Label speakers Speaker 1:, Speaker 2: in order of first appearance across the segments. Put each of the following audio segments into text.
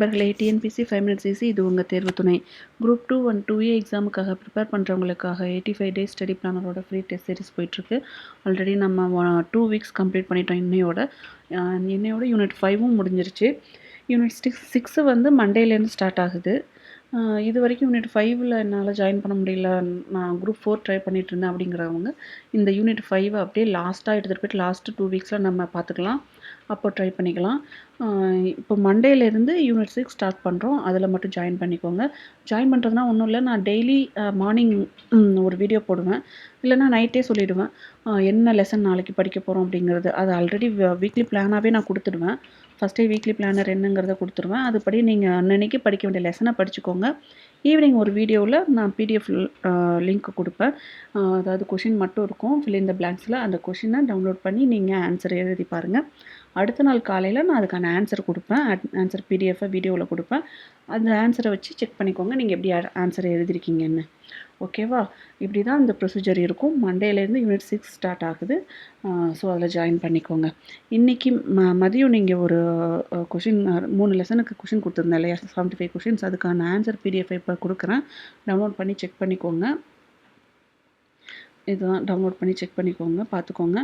Speaker 1: நண்பர்களே TNPSC five minutes easy இது உங்கள் தேர்வு துணை. Group two one two A எக்ஸாமுக்காக prepare பண்ணுறவங்களுக்காக எயிட்டி ஃபைவ் டேஸ் ஸ்டடி பிளானரோட ஃப்ரீ டெஸ்ட் சீரிஸ் போயிட்டுருக்கு. ஆல்ரெடி நம்ம டூ வீக்ஸ் கம்ப்ளீட் பண்ணிட்டோம் இன்னையோட. இன்னையோட யூனிட் ஃபைவும் முடிஞ்சிருச்சு. யூனிட் சிக்ஸ் சிக்ஸு வந்து மண்டேலேருந்து ஸ்டார்ட் ஆகுது. இது வரைக்கும் யூனிட் ஃபைவ்ல என்னால் ஜாயின் பண்ண முடியல. நான் குரூப் ஃபோர் ட்ரை பண்ணிட்டு இருந்தேன் அப்படிங்கிறவங்க இந்த யூனிட் ஃபைவ் அப்படியே லாஸ்ட்டாக எடுத்துகிட்டு போயிட்டு லாஸ்ட்டு டூ வீக்ஸில் நம்ம பார்த்துக்கலாம். அப்போ ட்ரை பண்ணிக்கலாம். இப்போ மண்டேலேருந்து யூனிட் சிக்ஸ் ஸ்டார்ட் பண்ணுறோம் அதில் மட்டும் ஜாயின் பண்ணிக்கோங்க. ஜாயின் பண்ணுறதுனா ஒன்றும் இல்லை. நான் டெய்லி மார்னிங் ஒரு வீடியோ போடுவேன். இல்லைன்னா நைட்டே சொல்லிவிடுவேன் என்ன லெசன் நாளைக்கு படிக்க போகிறோம் அப்படிங்கிறது. அது ஆல்ரெடி வீக்லி பிளானாகவே நான் கொடுத்துடுவேன். ஃபஸ்ட்டே வீக்லி பிளானர் என்னங்கிறத கொடுத்துருவேன் அதுபடி நீங்கள் அன்னன்னைக்கு படிக்க வேண்டிய லெசனை படிச்சுக்கோங்க. ஈவினிங் ஒரு வீடியோவில் நான் பிடிஎஃப் லிங்க் கொடுப்பேன். அதாவது கொஷின் மட்டும் இருக்கும். ஃபில் இந்த பிளாங்க்ஸில் அந்த கொஷினை டவுன்லோட் பண்ணி நீங்கள் ஆன்சர் எழுதி பாருங்கள் அடுத்த நாள் காலையில் நான் அதுக்கான ஆன்சர் கொடுப்பேன். ஆன்சர் பிடிஎஃபை வீடியோவில் கொடுப்பேன். அந்த ஆன்சரை வச்சு செக் பண்ணிக்கோங்க. நீங்கள் எப்படி ஆன்சர் எழுதிருக்கீங்கன்னு ஓகேவா? இப்படி தான் இந்த ப்ரொசீஜர் இருக்கும். மண்டேலேருந்து யூனிட் சிக்ஸ் ஸ்டார்ட் ஆகுது. ஸோ அதில் ஜாயின் பண்ணிக்கோங்க. இன்றைக்கி ம மதியம் நீங்கள் ஒரு கொஷின் மூணு லெசனுக்கு கொஷின் கொடுத்துருந்தேன் இல்லையா? செவன்ட்டி ஃபைவ் கொஷின்ஸ் அதுக்கான ஆன்சர் பிடிஎஃப் இப்போ கொடுக்குறேன். டவுன்லோட் பண்ணி செக் பண்ணிக்கோங்க. இதுதான் டவுன்லோட் பண்ணி செக் பண்ணிக்கோங்க. பார்த்துக்கோங்க.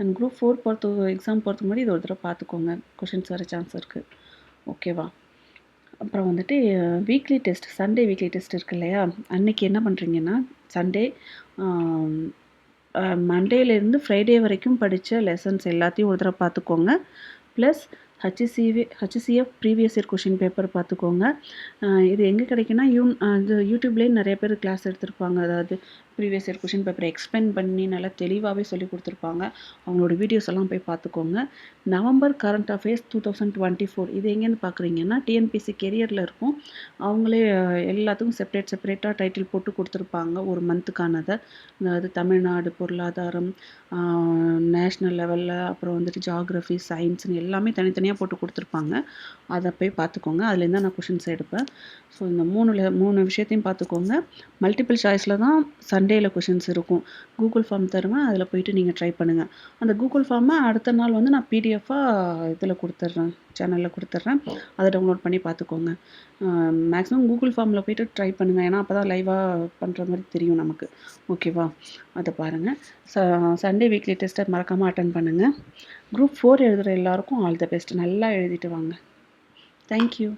Speaker 1: அண்ட் குரூப் ஃபோர் பொறுத்த எக்ஸாம் பொறுத்த முன்னாடி இது ஒரு தடவை பார்த்துக்கோங்க. கொஷின்ஸ் வர சான்ஸ் இருக்குது ஓகேவா? அப்புறம் வந்துட்டு weekly test Sunday weekly test இருக்கு இல்லையா? அன்னைக்கு என்ன பண்ணுறீங்கன்னா சண்டே மண்டேலேருந்து ஃப்ரைடே வரைக்கும் படித்த லெசன்ஸ் எல்லாத்தையும் ஒரு தடவை பார்த்துக்கோங்க. ப்ளஸ் ஹச்சிசிவி ஹச்சிசிஎஃப் ப்ரீவியஸ் இயர் கொஷின் பேப்பர் பார்த்துக்கோங்க. இது எங்கே கிடைக்குன்னா யூ இது யூடியூப்லேயே நிறைய பேர் கிளாஸ் எடுத்திருப்பாங்க. அதாவது ப்ரீவியஸ் இயர் கொஷின் பேப்பரை எக்ஸ்பிளைன் பண்ணி நல்லா தெளிவாகவே சொல்லி கொடுத்துருப்பாங்க. அவங்களோட வீடியோஸ் எல்லாம் போய் பார்த்துக்கோங்க. November current affairs two thousand twenty four இது எங்கேருந்து பார்க்குறீங்கன்னா டிஎன்பிசி கெரியரில் இருக்கும். அவங்களே எல்லாத்துக்கும் செப்பரேட் செப்பரேட்டாக டைட்டில் போட்டு கொடுத்துருப்பாங்க. ஒரு மந்த்துக்கானதை அதாவது தமிழ்நாடு பொருளாதாரம் நேஷ்னல் லெவலில் அப்புறம் வந்துட்டு ஜாகிரஃபி சயின்ஸ்னு எல்லாமே தனித்தனியாக போட்டு கொடுத்துருப்பாங்க. அதை போய் பார்த்துக்கோங்க. அதுலேருந்து நான் கொஷின்ஸ் எடுப்பேன். ஸோ இந்த மூணு மூணு விஷயத்தையும் பார்த்துக்கோங்க. மல்டிபிள் சாய்ஸில் தான் சண்டேயில் கொஷின்ஸ் இருக்கும். கூகுள் ஃபார்ம் தருவேன் அதில் போயிட்டு நீங்கள் ட்ரை பண்ணுங்கள் அந்த கூகுள் ஃபார்மை அடுத்த நாள் வந்து நான் பிடிஎஃபாக இதில் கொடுத்துட்றேன் சேனலில் கொடுத்துட்றேன் அதை டவுன்லோட் பண்ணி பார்த்துக்கோங்க. மேக்ஸிமம் கூகுள் ஃபார்மில் போயிட்டு ட்ரை பண்ணுங்கள் ஏன்னா அப்போ தான் லைவாக பண்ணுற மாதிரி தெரியும் நமக்கு. ஓகேவா அதை பாருங்கள் ச சண்டே வீக்லி டெஸ்ட்டை மறக்காமல் அட்டன் பண்ணுங்கள் குரூப் ஃபோர் எழுதுகிற எல்லாருக்கும் ஆல் த பெஸ்ட் நல்லா எழுதிட்டு வாங்க. தேங்க்யூ